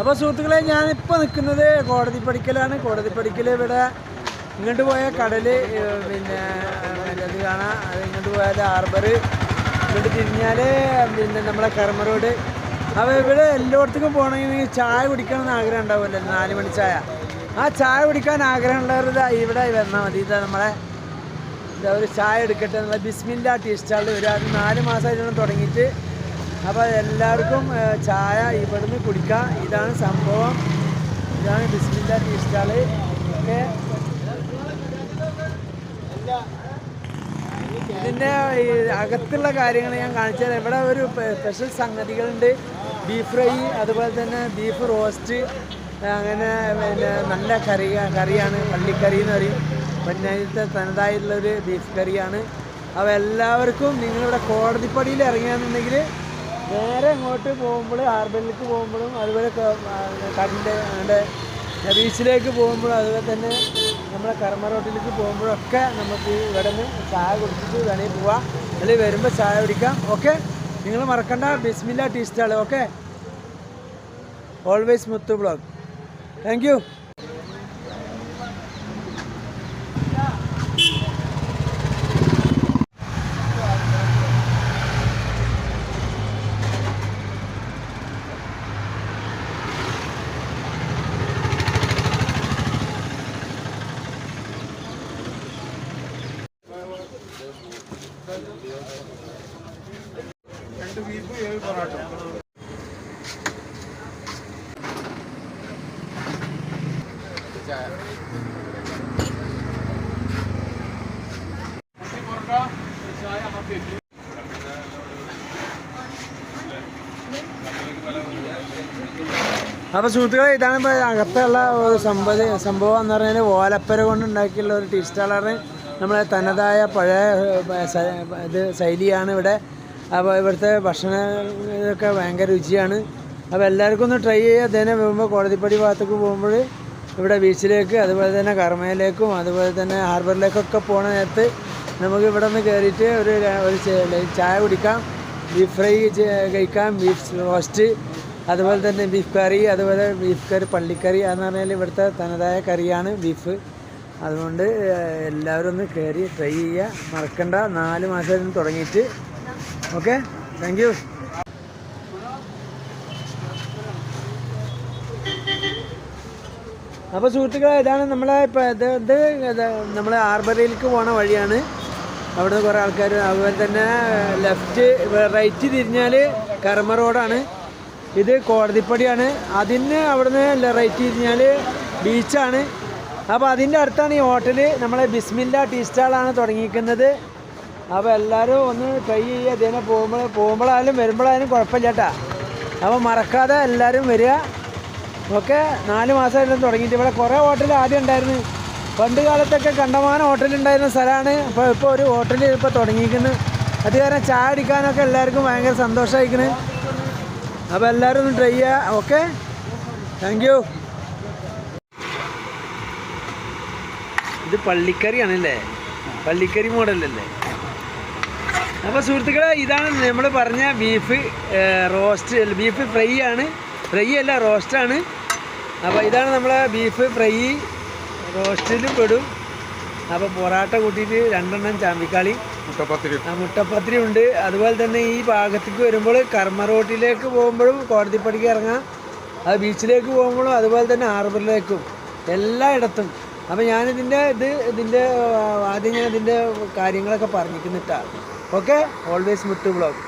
അപ്പോൾ സുഹൃത്തുക്കളെ ഞാനിപ്പോൾ നിൽക്കുന്നത് കോടതി പഠിക്കലാണ് കോടതി പഠിക്കൽ ഇവിടെ ഇങ്ങോട്ട് പോയ കടൽ പിന്നെ അത് കാണാം. ഇങ്ങോട്ട് പോയാൽ ഹാർബർ ഇങ്ങോട്ട് തിരിഞ്ഞാൽ പിന്നെ നമ്മളെ കർമ്മ റോഡ്. അപ്പോൾ ഇവിടെ എല്ലായിടത്തേക്കും പോകണമെങ്കിൽ ചായ കുടിക്കണം എന്ന് ആഗ്രഹം ഉണ്ടാവുമല്ലോ നാല് മണി ചായ. ആ ചായ കുടിക്കാൻ ആഗ്രഹമുള്ളവർ ഇവിടെ വന്നാൽ മതി. ഇതാ നമ്മളെ ഒരു ചായ എടുക്കട്ടെ എന്നുള്ള ബിസ്മില്ല ടീ സ്റ്റാളിൽ ഒരു അത് നാല് മാസമായിട്ടാണ് തുടങ്ങിയിട്ട് അപ്പോൾ എല്ലാവർക്കും ചായ ഇവിടുന്ന് കുടിക്കാം. ഇതാണ് സംഭവം. ഇതാണ് ബിസ്മില്ല ടീ സ്റ്റാൾ ഓക്കെ ഇതിന്റെ അകത്തുള്ള കാര്യങ്ങൾ ഞാൻ കാണിച്ചു തരാം. ഇവിടെ ഒരു സ്പെഷ്യൽ സംഗതികളുണ്ട്. ബീഫ് ഫ്രൈ അതുപോലെ തന്നെ ബീഫ് റോസ്റ്റ് അങ്ങനെ പിന്നെ നല്ല കറി കറിയാണ്. പള്ളിക്കറി എന്ന് പറയും. പിന്നെ ഇതിന്റെ തനതായിട്ടുള്ളൊരു ബീഫ് കറിയാണ്. അപ്പോൾ എല്ലാവർക്കും നിങ്ങളിവിടെ കോടതിപ്പടിയിൽ ഇറങ്ങിയാണെന്നുണ്ടെങ്കിൽ നേരെ ഇങ്ങോട്ട് പോകുമ്പോൾ ഹാർബറിലേക്ക് പോകുമ്പോഴും അതുപോലെ കടലിന്റെ നമ്മുടെ ബീച്ചിലേക്ക് പോകുമ്പോഴും അതുപോലെ തന്നെ നമ്മളെ കർമ്മ റോട്ടിലേക്ക് പോകുമ്പോഴൊക്കെ നമുക്ക് ഇവിടെ നിന്ന് ചായ കുടിച്ചിട്ട് വേണമെങ്കിൽ പോവാം. അല്ലെങ്കിൽ വരുമ്പോൾ ചായ കുടിക്കാം. ഓക്കെ? നിങ്ങൾ മറക്കണ്ട. Bismilla tea stall okay? Always Muthu blog thank അപ്പോൾ സുഹൃത്തുക്കളെ ഇതാണ് അകത്തുള്ള സംഭവ. സംഭവം എന്ന് പറഞ്ഞാൽ ഓലപ്പര കൊണ്ട് ഉണ്ടാക്കിയുള്ള ഒരു ടീ നമ്മളെ തനതായ പഴയ ഇത് ശൈലിയാണ് ഇവിടെ. അപ്പോൾ ഇവിടുത്തെ ഭക്ഷണം ഇതൊക്കെ ഭയങ്കര രുചിയാണ്. അപ്പോൾ എല്ലാവർക്കും ഒന്ന് ട്രൈ ചെയ്യുക അതേനെ പോകുമ്പോൾ കോടതിപ്പടി ഭാഗത്തേക്ക് പോകുമ്പോൾ ഇവിടെ ബീച്ചിലേക്ക് അതുപോലെ തന്നെ കർമ്മയിലേക്കും അതുപോലെ തന്നെ ഹാർബറിലേക്കൊക്കെ പോണ നേരത്ത് നമുക്ക് ഇവിടെ നിന്ന് കയറിയിട്ട് ഒരു ഒരു ചായ കുടിക്കാം ബീഫ് ഫ്രൈ കഴിക്കാം ബീഫ് റോസ്റ്റ് അതുപോലെ തന്നെ ബീഫ് കറി അതുപോലെ ബീഫ് കറി പള്ളിക്കറി എന്ന് പറഞ്ഞാൽ ഇവിടുത്തെ തനതായ കറിയാണ് ബീഫ് അതുകൊണ്ട് എല്ലാവരും ഒന്ന് കയറി ട്രൈ ചെയ്യുക മറക്കണ്ട. നാല് മാസം തുടങ്ങിയിട്ട് ഓക്കെ? താങ്ക് യു അപ്പോൾ സുഹൃത്തുക്കളെ ഇതാണ് നമ്മളെ ഇപ്പോൾ ഇത് ഇത് നമ്മൾ ഹാർബറിലേക്ക് പോണ വഴിയാണ്. അവിടെ കുറേ ആൾക്കാർ അതുപോലെ തന്നെ ലെഫ്റ്റ് റൈറ്റ് തിരിഞ്ഞാൽ കർമ്മ റോഡാണ്. ഇത് കോടതിപ്പടിയാണ്. അതിന് അവിടുന്ന് റൈറ്റ് തിരിഞ്ഞാൽ ബീച്ചാണ് അപ്പോൾ അതിന്റെ അടുത്താണ് ഈ ഹോട്ടൽ നമ്മളെ ബിസ്മില്ല ടീ സ്റ്റാളാണ് തുടങ്ങിയിരിക്കുന്നത്. അപ്പോൾ എല്ലാവരും ഒന്ന് ട്രൈ ചെയ്യുക. ഇതിനെ പോകുമ്പോൾ പോകുമ്പോഴായാലും വരുമ്പോഴായാലും കുഴപ്പമില്ല കേട്ടാ അപ്പോൾ മറക്കാതെ എല്ലാവരും വരിക. ഓക്കെ നാല് മാസമായിട്ടും തുടങ്ങിയിട്ട്. ഇവിടെ കുറേ ഹോട്ടൽ ആദ്യം ഉണ്ടായിരുന്നു. പണ്ട് കാലത്തൊക്കെ കണ്ടമാനം ഹോട്ടൽ ഉണ്ടായിരുന്ന സ്ഥലമാണ്. അപ്പോൾ ഇപ്പോൾ ഒരു ഹോട്ടൽ ഇപ്പോൾ തുടങ്ങിയിരിക്കുന്നു. അത് ചായ അടിക്കാനൊക്കെ എല്ലാവർക്കും ഭയങ്കര സന്തോഷമായിരിക്കണ് അപ്പോൾ എല്ലാവരും ഒന്ന് ട്രൈ ചെയ്യുക. ഓക്കെ? താങ്ക് ഇത് പള്ളിക്കറിയാണല്ലേ? പള്ളിക്കറി മോഡലല്ലേ? അപ്പോൾ സുഹൃത്തുക്കളെ ഇതാണ് നമ്മൾ പറഞ്ഞ ബീഫ് റോസ്റ്റ് ബീഫ് ഫ്രൈ ആണ്. ഫ്രൈ അല്ല റോസ്റ്റാണ് അപ്പോൾ ഇതാണ് നമ്മളെ ബീഫ് ഫ്രൈ റോസ്റ്റിലും പെടും. അപ്പോൾ പൊറാട്ട കൂട്ടിയിട്ട് രണ്ടെണ്ണം ചാമ്പിക്കാളി. മുട്ടപ്പത്തിരി ആ മുട്ടപ്പത്തിരി ഉണ്ട്. അതുപോലെ തന്നെ ഈ ഭാഗത്തേക്ക് വരുമ്പോൾ കർമ്മ റോട്ടിലേക്ക് പോകുമ്പോഴും കോടതിപ്പടിക്ക് ഇറങ്ങാം. അത് ബീച്ചിലേക്ക് പോകുമ്പോഴും അതുപോലെ തന്നെ ഹാർബറിലേക്കും എല്ലായിടത്തും അപ്പോൾ ഞാനിതിന്റെ ഇത് ഇതിന്റെ ആദ്യം ഞാൻ ഇതിന്റെ കാര്യങ്ങളൊക്കെ പറഞ്ഞിരിക്കുന്നിട്ടാ ഓക്കെ ഓൾവേസ് മുട്ടു ബ്ലോഗ്